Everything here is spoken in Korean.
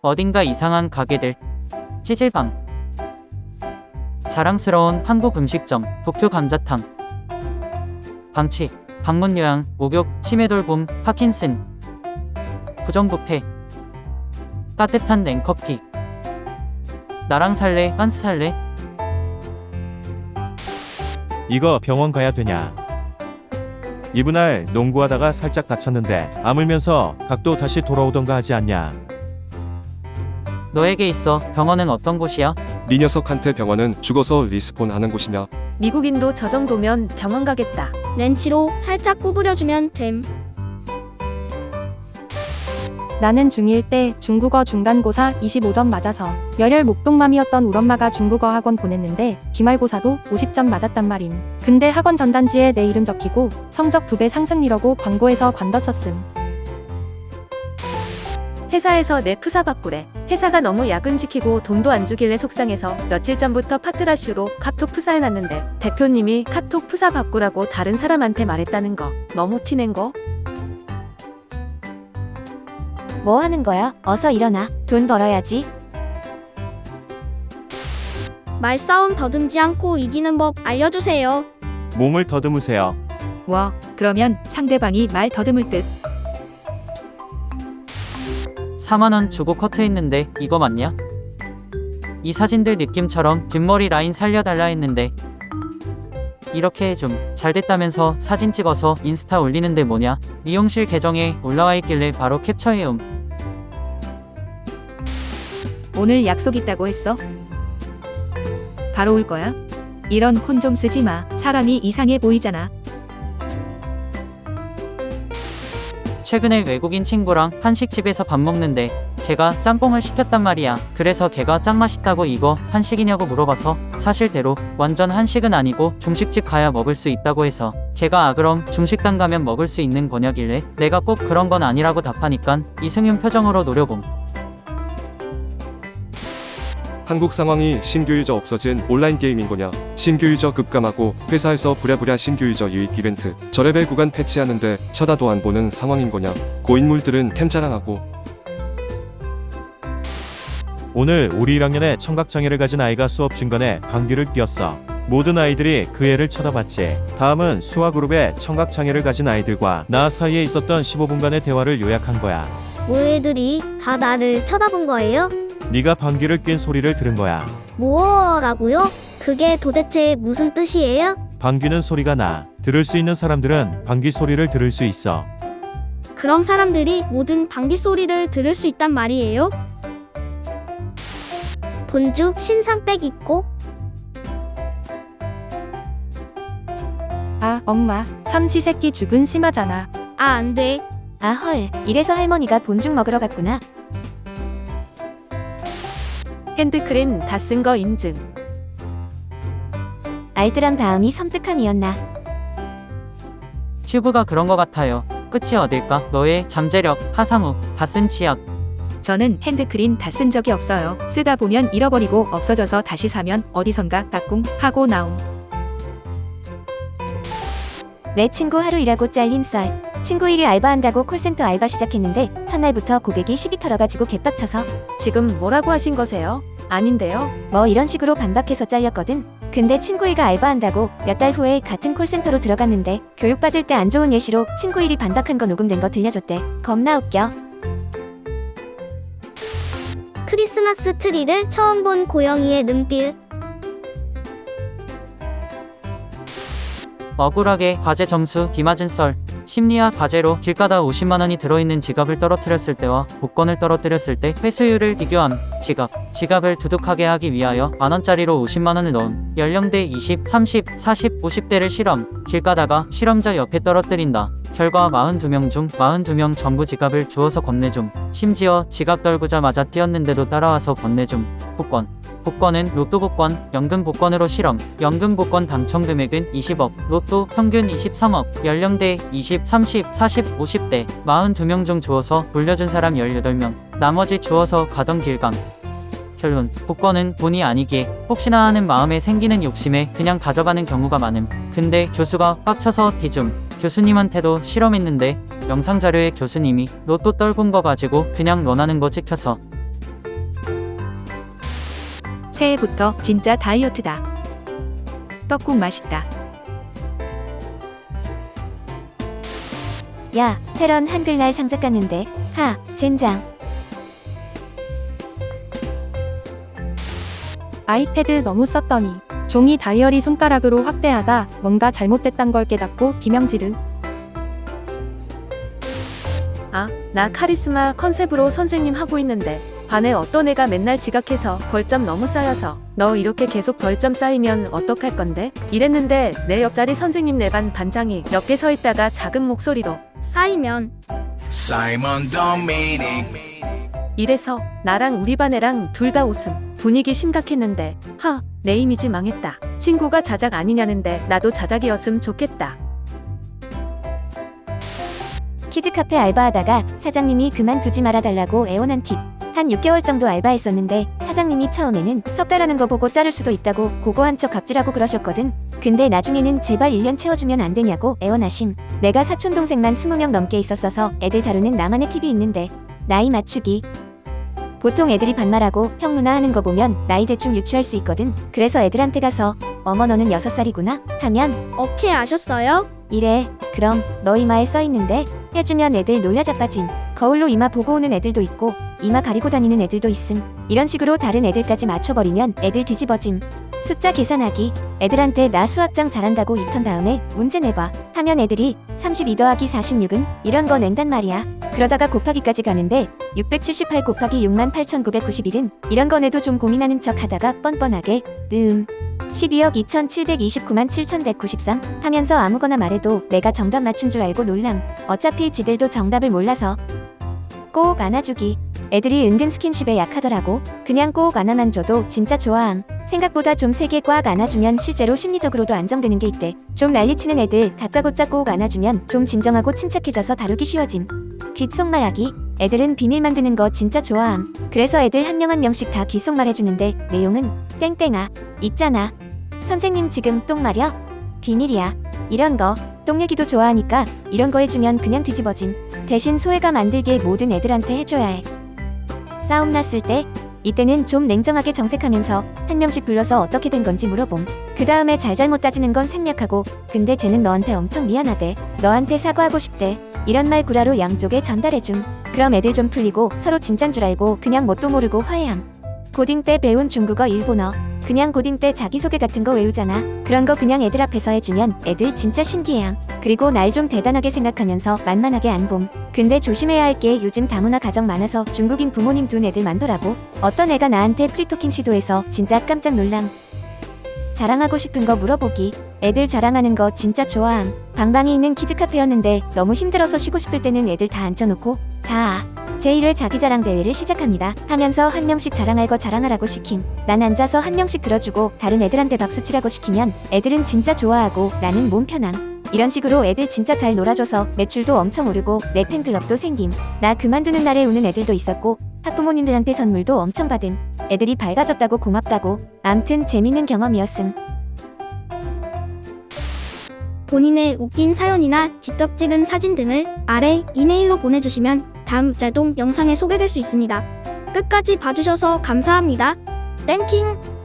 어딘가 이상한 가게들. 찌질방. 자랑스러운 한국 음식점, 도쿄 감자탕. 방치, 방문 요양, 목욕, 치매 돌봄, 파킨슨. 부정부패. 따뜻한 냉커피. 나랑 살래, 빤스 살래? 이거 병원 가야 되냐? 이분할 농구하다가 살짝 다쳤는데 아물면서 각도 다시 돌아오던가 하지 않냐? 너에게 있어 병원은 어떤 곳이야? 네 녀석한테 병원은 죽어서 리스폰 하는 곳이냐? 미국인도 저 정도면 병원 가겠다. 렌치로 살짝 구부려주면 됨. 나는 중1 때 중국어 중간고사 25점 맞아서 열혈 목동맘이었던 우리 엄마가 중국어 학원 보냈는데 기말고사도 50점 맞았단 말임. 근데 학원 전단지에 내 이름 적히고 성적 두 배 상승이라고 광고에서 관뒀었음. 회사에서 내 푸사 바꾸래. 회사가 너무 야근시키고 돈도 안 주길래 속상해서 며칠 전부터 파트라슈로 카톡 푸사해놨는데 대표님이 카톡 푸사 바꾸라고 다른 사람한테 말했다는 거 너무 티낸 거? 뭐 하는 거야? 어서 일어나. 돈 벌어야지. 말싸움 더듬지 않고 이기는 법 알려주세요. 몸을 더듬으세요. 와, 그러면 상대방이 말 더듬을 듯. 4만원 주고 커트 했는데 이거 맞냐? 이 사진들 느낌처럼 뒷머리 라인 살려달라 했는데 이렇게 좀 잘됐다면서 사진 찍어서 인스타 올리는데 뭐냐? 미용실 계정에 올라와 있길래 바로 캡처해옴. 오늘 약속 있다고 했어? 바로 올 거야? 이런 혼좀 쓰지 마. 사람이 이상해 보이잖아. 최근에 외국인 친구랑 한식집에서 밥 먹는데 걔가 짬뽕을 시켰단 말이야. 그래서 걔가 짱 맛있다고 이거 한식이냐고 물어봐서 사실대로 완전 한식은 아니고 중식집 가야 먹을 수 있다고 해서 걔가 아 그럼 중식당 가면 먹을 수 있는 거냐길래 내가 꼭 그런 건 아니라고 답하니깐 이승윤 표정으로 노려봄. 한국 상황이 신규 유저 없어진 온라인 게임인 거냐? 신규 유저 급감하고 회사에서 부랴부랴 신규 유저 유입 이벤트 저레벨 구간 패치하는데 쳐다도 안 보는 상황인 거냐? 고인물들은 캠 자랑하고 오늘 우리 1학년에 청각장애를 가진 아이가 수업 중간에 방귀를 뀌었어. 모든 아이들이 그 애를 쳐다봤지. 다음은 수화그룹의 청각장애를 가진 아이들과 나 사이에 있었던 15분간의 대화를 요약한 거야. 모애들이 다 나를 쳐다본 거예요? 네가 방귀를 뀐 소리를 들은 거야. 뭐라고요? 그게 도대체 무슨 뜻이에요? 방귀는 소리가 나. 들을 수 있는 사람들은 방귀 소리를 들을 수 있어. 그럼 사람들이 모든 방귀 소리를 들을 수 있단 말이에요? 본주 신상백 있고 아, 엄마. 삼시세끼 죽은 심하잖아. 아, 안 돼. 아 헐. 이래서 할머니가 본죽 먹으러 갔구나. 핸드크림 다 쓴 거 인증. 알뜰한 다음이 섬뜩함이었나. 튜브가 그런 거 같아요. 끝이 어딜까? 너의 잠재력, 하상우, 다 쓴 치약. 저는 핸드크림 다 쓴 적이 없어요. 쓰다 보면 잃어버리고 없어져서 다시 사면 어디선가 까꿍 하고 나옴. 내 친구 하루 일하고 잘린 썰. 친구 일이 알바한다고 콜센터 알바 시작했는데 첫날부터 고객이 시비 털어가지고 개빡쳐서 지금 뭐라고 하신 거세요? 아닌데요. 뭐 이런 식으로 반박해서 잘렸거든. 근데 친구 일가 알바한다고 몇 달 후에 같은 콜센터로 들어갔는데 교육받을 때 안 좋은 예시로 친구 일이 반박한 거 녹음된 거 들려줬대. 겁나 웃겨. 크리스마스 트리를 처음 본 고영이의 눈빛 억울하게 과제 점수 뒤맞은 썰. 심리학 과제로 길가다 50만원이 들어있는 지갑을 떨어뜨렸을 때와 복권을 떨어뜨렸을 때 회수율을 비교함. 지갑. 지갑을 두둑하게 하기 위하여 만원짜리로 50만원을 넣음. 연령대 20, 30, 40, 50대를 실험. 길가다가 실험자 옆에 떨어뜨린다. 결과 42명 중 42명 전부 지갑을 주워서 건네줌. 심지어 지갑 떨구자마자 뛰었는데도 따라와서 건네줌. 복권. 복권은 로또 복권, 연금 복권으로 실험. 연금 복권 당첨 금액은 20억, 로또 평균 23억, 연령대 20, 30, 40, 50대 42명 중 주어서 돌려준 사람 18명, 나머지 주어서 가던 길강. 결론, 복권은 돈이 아니기에 혹시나 하는 마음에 생기는 욕심에 그냥 가져가는 경우가 많음. 근데 교수가 빡쳐서 뒤줌. 교수님한테도 실험했는데 영상 자료에 교수님이 로또 떨군 거 가지고 그냥 원하는 거 찍혀서 새해부터 진짜 다이어트다. 떡국 맛있다. 야, 테런 한글날 상자 깠는데. 하, 젠장. 아이패드 너무 썼더니 종이 다이어리 손가락으로 확대하다 뭔가 잘못됐단 걸 깨닫고 비명지르. 아, 나 카리스마 컨셉으로 선생님 하고 있는데 반에 어떤 애가 맨날 지각해서 벌점 너무 쌓여서 너 이렇게 계속 벌점 쌓이면 어떡할 건데? 이랬는데 내 옆자리 선생님 내 반 반장이 옆에 서 있다가 작은 목소리로 쌓이면 Simon Dominic. 이래서 나랑 우리 반 애랑 둘 다 웃음. 분위기 심각했는데 하, 내 이미지 망했다. 친구가 자작 아니냐는데 나도 자작이었음 좋겠다. 키즈 카페 알바하다가 사장님이 그만두지 말아달라고 애원한 팁. 한 6개월 정도 알바했었는데 사장님이 처음에는 석 달하는 거 보고 자를 수도 있다고 고고한 척 갑질하고 그러셨거든. 근데 나중에는 제발 1년 채워주면 안 되냐고 애원하심. 내가 사촌 동생만 20명 넘게 있었어서 애들 다루는 나만의 팁이 있는데 나이 맞추기. 보통 애들이 반말하고 형 누나 하는 거 보면 나이 대충 유추할 수 있거든. 그래서 애들한테 가서 어머 너는 6살이구나 하면 어케 아셨어요? 이래 그럼 너 이마에 써있는데 해주면 애들 놀라 자빠짐. 거울로 이마 보고 오는 애들도 있고 이마 가리고 다니는 애들도 있음. 이런 식으로 다른 애들까지 맞춰버리면 애들 뒤집어짐 숫자 계산하기 애들한테 나 수학장 잘한다고 입턴 다음에 문제 내봐 하면 애들이 32 더하기 46은 이런 거 낸단 말이야 그러다가 곱하기까지 가는데 678 곱하기 68,991은 이런 거 내도 좀 고민하는 척 하다가 뻔뻔하게 음 12억 2,729만 7,193 하면서 아무거나 말해도 내가 정답 맞춘 줄 알고 놀람. 어차피 지들도 정답을 몰라서. 꼭 안아주기. 애들이 은근 스킨십에 약하더라고. 그냥 꼭 안아만 줘도 진짜 좋아함. 생각보다 좀 세게 꽉 안아주면 실제로 심리적으로도 안정되는 게 있대. 좀 난리치는 애들 다짜고짜 꼭 안아주면 좀 진정하고 침착해져서 다루기 쉬워짐. 귓속말 하기. 애들은 비밀 만드는 거 진짜 좋아함. 그래서 애들 한 명 한 명씩 다 귓속말 해주는데 내용은 땡땡아. 있잖아. 선생님 지금 똥 마려? 비밀이야. 이런 거. 똥 얘기도 좋아하니까 이런 거 해주면 그냥 뒤집어짐. 대신 소외감 안 들게 모든 애들한테 해줘야 해. 싸움 났을 때 이때는 좀 냉정하게 정색하면서 한 명씩 불러서 어떻게 된 건지 물어봄. 그 다음에 잘잘못 따지는 건 생략하고 근데 쟤는 너한테 엄청 미안하대. 너한테 사과하고 싶대. 이런 말 구라로 양쪽에 전달해줌. 그럼 애들 좀 풀리고 서로 진짠 줄 알고 그냥 뭣도 모르고 화해함. 고딩 때 배운 중국어 일본어. 그냥 고딩 때 자기소개 같은 거 외우잖아. 그런 거 그냥 애들 앞에서 해주면 애들 진짜 신기해함. 그리고 날 좀 대단하게 생각하면서 만만하게 안 봄. 근데 조심해야 할 게 요즘 다문화 가정 많아서 중국인 부모님 둔 애들 많더라고. 어떤 애가 나한테 프리토킹 시도해서 진짜 깜짝 놀람. 자랑하고 싶은 거 물어보기. 애들 자랑하는 거 진짜 좋아함. 방방이 있는 키즈 카페였는데 너무 힘들어서 쉬고 싶을 때는 애들 다 앉혀놓고 자. 제1회 자기 자랑 대회를 시작합니다. 하면서 한 명씩 자랑할 거 자랑하라고 시킴. 난 앉아서 한 명씩 들어주고 다른 애들한테 박수 치라고 시키면 애들은 진짜 좋아하고 나는 몸 편함. 이런 식으로 애들 진짜 잘 놀아줘서 매출도 엄청 오르고 내 팬클럽도 생김. 나 그만두는 날에 우는 애들도 있었고 학부모님들한테 선물도 엄청 받음. 애들이 밝아졌다고 고맙다고. 암튼 재밌는 경험이었음. 본인의 웃긴 사연이나 직접 찍은 사진 등을 아래 이메일로 보내주시면 다음 짤동 영상에 소개될 수 있습니다. 끝까지 봐주셔서 감사합니다. 땡킹!